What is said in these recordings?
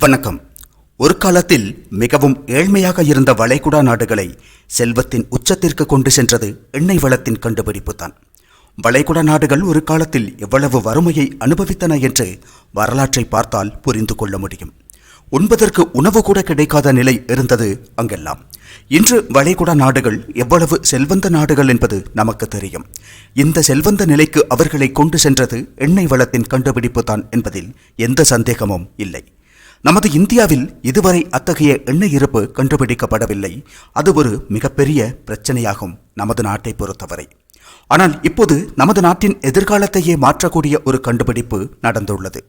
வணக்கம். ஒரு காலத்தில் மிகவும் ஏழ்மையாக இருந்த வளைகுடா நாடுகளை செல்வத்தின் உச்சத்திற்கு கொண்டு சென்றது எண்ணெய் வளத்தின் கண்டுபிடிப்பு தான். வளைகுடா நாடுகள் ஒரு காலத்தில் எவ்வளவு வறுமையை அனுபவித்தன என்று வரலாற்றை பார்த்தால் புரிந்து கொள்ள முடியும். உண்பதற்கு உணவு கூட கிடைக்காத நிலை இருந்தது அங்கெல்லாம். இன்று வளைகுடா நாடுகள் எவ்வளவு செல்வந்த நாடுகள் என்பது நமக்கு தெரியும். இந்த செல்வந்த நிலைக்கு அவர்களை கொண்டு சென்றது எண்ணெய் வளத்தின் கண்டுபிடிப்பு தான் என்பதில் எந்த சந்தேகமும் இல்லை. நமது இந்தியாவில் இதுவரை அத்தகைய எண்ணெய் இருப்பு கண்டுபிடிக்கப்படவில்லை. அது ஒரு மிகப்பெரிய பிரச்சனையாகும் நமது நாட்டை பொறுத்தவரை. ஆனால் இப்போது நமது நாட்டின் எதிர்காலத்தையே மாற்றக்கூடிய ஒரு கண்டுபிடிப்பு நடந்துள்ளது.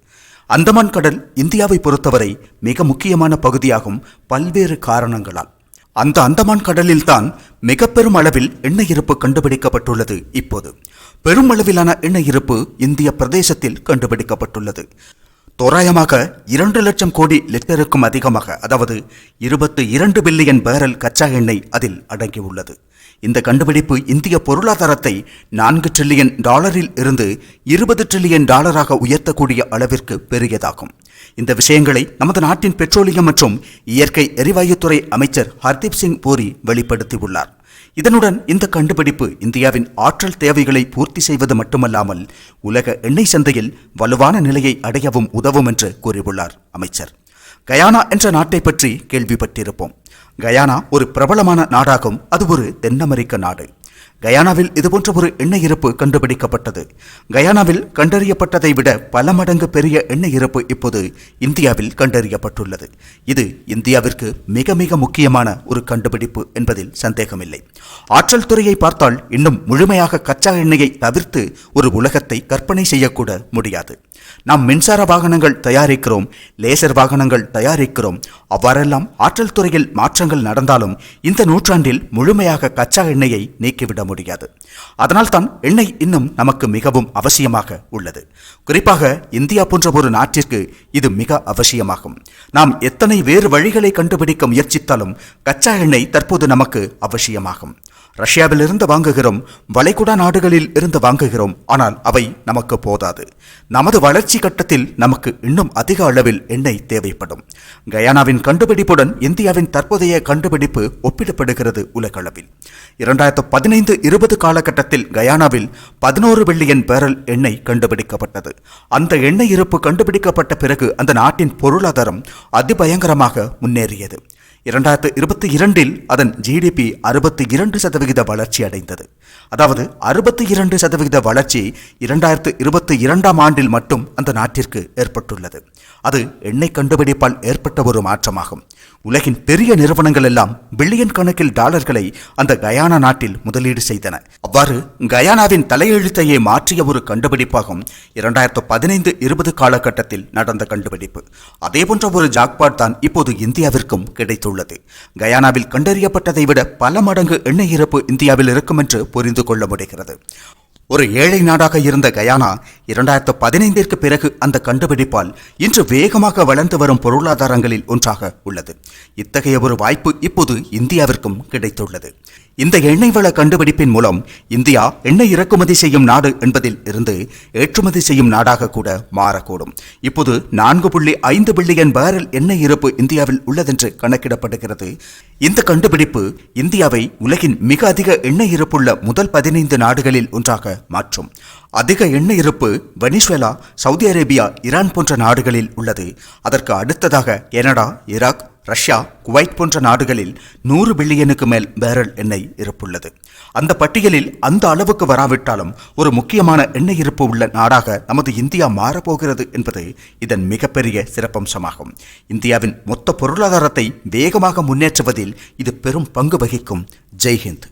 அந்தமான் கடல் இந்தியாவை பொறுத்தவரை மிக முக்கியமான பகுதியாகும் பல்வேறு காரணங்களால். அந்த அந்தமான் கடலில்தான் மிக பெரும் அளவில் எண்ணெய் இருப்பு கண்டுபிடிக்கப்பட்டுள்ளது இப்போது. பெரும் அளவிலான எண்ணெய் இருப்பு இந்திய பிரதேசத்தில் கண்டுபிடிக்கப்பட்டுள்ளது. தோராயமாக இரண்டு லட்சம் கோடி லிட்டருக்கும் அதிகமாக அதாவது இருபத்து இரண்டு பில்லியன் பேரல் கச்சா எண்ணெய் அதில் அடங்கியுள்ளது. இந்த கண்டுபிடிப்பு இந்திய பொருளாதாரத்தை நான்கு ட்ரில்லியன் டாலரில் இருந்து இருபது ட்ரில்லியன் டாலராக உயர்த்தக்கூடிய அளவிற்கு பெரியதாகும். இந்த விஷயங்களை நமது நாட்டின் பெட்ரோலியம் மற்றும் இயற்கை எரிவாயுத்துறை அமைச்சர் ஹர்தீப் சிங் பூரி வெளிப்படுத்தியுள்ளார். இதனுடன் இந்த கண்டுபிடிப்பு இந்தியாவின் ஆற்றல் தேவைகளை பூர்த்தி செய்வது மட்டுமல்லாமல் உலக எண்ணெய் சந்தையில் வலுவான நிலையை அடையவும் உதவும் என்று கூறியுள்ளார் அமைச்சர். கயானா என்ற நாட்டை பற்றி கேள்விப்பட்டிருப்போம். கயானா ஒரு பிரபலமான நாடாகும். அது ஒரு தென் அமெரிக்க நாடு. கயானாவில் இதுபோன்ற ஒரு எண்ணெய் இருப்பு கண்டுபிடிக்கப்பட்டது. கயானாவில் கண்டறியப்பட்டதை விட பல மடங்கு பெரிய எண்ணெய் இருப்பு இப்போது இந்தியாவில் கண்டறியப்பட்டுள்ளது. இது இந்தியாவிற்கு மிக மிக முக்கியமான ஒரு கண்டுபிடிப்பு என்பதில் சந்தேகமில்லை. ஆற்றல் துறையை பார்த்தால் இன்னும் முழுமையாக கச்சா எண்ணெயை தவிர்த்து ஒரு உலகத்தை கற்பனை செய்யக்கூட முடியாது. நாம் மின்சார வாகனங்கள் தயாரிக்கிறோம் லேசர் வாகனங்கள் தயாரிக்கிறோம். அவ்வாறெல்லாம் ஆற்றல் துறையில் மாற்றங்கள் நடந்தாலும் இந்த நூற்றாண்டில் முழுமையாக கச்சா எண்ணெயை நீக்கிவிட முடியாது. அதனால்தான் எண்ணெய் இன்னும் நமக்கு மிகவும் அவசியமாக உள்ளது. குறிப்பாக இந்தியா போன்ற ஒரு நாட்டிற்கு இது மிக அவசியமாகும். நாம் எத்தனை வேறு வழிகளை கண்டுபிடிக்க முயற்சித்தாலும் கச்சா எண்ணெய் தற்போது நமக்கு அவசியமாகும். ரஷ்யாவிலிருந்து வாங்குகிறோம் வளைகுடா நாடுகளில் இருந்து வாங்குகிறோம். ஆனால் அவை நமக்கு போதாது. நமது வளர்ச்சி கட்டத்தில் நமக்கு இன்னும் அதிக அளவில் எண்ணெய் தேவைப்படும். கயானாவின் கண்டுபிடிப்புடன் இந்தியாவின் தற்போதைய கண்டுபிடிப்பு ஒப்பிடப்படுகிறது உலகளவில். இரண்டாயிரத்து பதினைந்து இருபது காலகட்டத்தில் கயானாவில் பதினோரு பில்லியன் பேரல் எண்ணெய் கண்டுபிடிக்கப்பட்டது. அந்த எண்ணெய் இருப்பு கண்டுபிடிக்கப்பட்ட பிறகு அந்த நாட்டின் பொருளாதாரம் அதிபயங்கரமாக முன்னேறியது. இரண்டாயிரத்து இருபத்தி இரண்டில் அதன் ஜிடிபி அறுபத்தி இரண்டு சதவிகித வளர்ச்சி அடைந்தது. அதாவது அறுபத்தி இரண்டு சதவிகித வளர்ச்சி இரண்டாயிரத்து இருபத்தி இரண்டாம் ஆண்டில் மட்டும் அந்த நாட்டிற்கு ஏற்பட்டுள்ளது. அது எண்ணெய் கண்டுபிடிப்பால் ஏற்பட்ட ஒரு மாற்றமாகும். உலகின் பெரிய நிறுவனங்கள் எல்லாம் பில்லியன் கணக்கில் டாலர்களை அந்த கயானா நாட்டில் முதலீடு செய்தன. அவ்வாறு கயானாவின் தலையெழுத்தையே மாற்றிய ஒரு கண்டுபிடிப்பாகும் இரண்டாயிரத்து பதினைந்து இருபது காலகட்டத்தில் நடந்த கண்டுபிடிப்பு. அதே போன்ற ஒரு ஜாக்பாட் தான் இப்போது இந்தியாவிற்கும் கிடைத்துள்ளது. கயானாவில் கண்டறியப்பட்டதை விட பல மடங்கு எண்ணெய் இருப்பு இந்தியாவில் இருக்கும் என்று புரிந்து கொள்ள முடிகிறது. ஒரு ஏழை நாடாக இருந்த கயானா இரண்டாயிரத்து பதினைந்திற்கு பிறகு அந்த கண்டுபிடிப்பால் இன்று வேகமாக வளர்ந்து வரும் பொருளாதாரங்களில் ஒன்றாக உள்ளது. இத்தகைய ஒரு வாய்ப்பு இப்போது இந்தியாவிற்கும் கிடைத்துள்ளது. இந்த எண்ணெய் வள கண்டுபிடிப்பின் மூலம் இந்தியா எண்ணெய் இறக்குமதி செய்யும் நாடு என்பதில் இருந்து ஏற்றுமதி செய்யும் நாடாக கூட மாறக்கூடும். இப்போது நான்கு புள்ளி ஐந்து பில்லியன் பேரல் எண்ணெய் இருப்பு இந்தியாவில் உள்ளதென்று கணக்கிடப்படுகிறது. இந்த கண்டுபிடிப்பு இந்தியாவை உலகின் மிக அதிக எண்ணெய் இருப்புள்ள முதல் பதினைந்து நாடுகளில் ஒன்றாக மாற்றும். அதிக எண்ணெய் இருப்பு வெனிசுவேலா சவுதி அரேபியா ஈரான் போன்ற நாடுகளில் உள்ளது. அதற்கு அடுத்ததாக கனடா ஈராக் ரஷ்யா குவைட் போன்ற நாடுகளில் நூறு பில்லியனுக்கு மேல் பேரல் எண்ணெய் இருப்புள்ளது. அந்த பட்டியலில் அந்த அளவுக்கு வராவிட்டாலும் ஒரு முக்கியமான எண்ணெய் இருப்பு உள்ள நாடாக நமது இந்தியா மாறப்போகிறது என்பது இதன் மிகப்பெரிய சிறப்பம்சமாகும். இந்தியாவின் மொத்த பொருளாதாரத்தை வேகமாக முன்னேற்றுவதில் இது பெரும் பங்கு வகிக்கும். ஜெய்ஹிந்த்.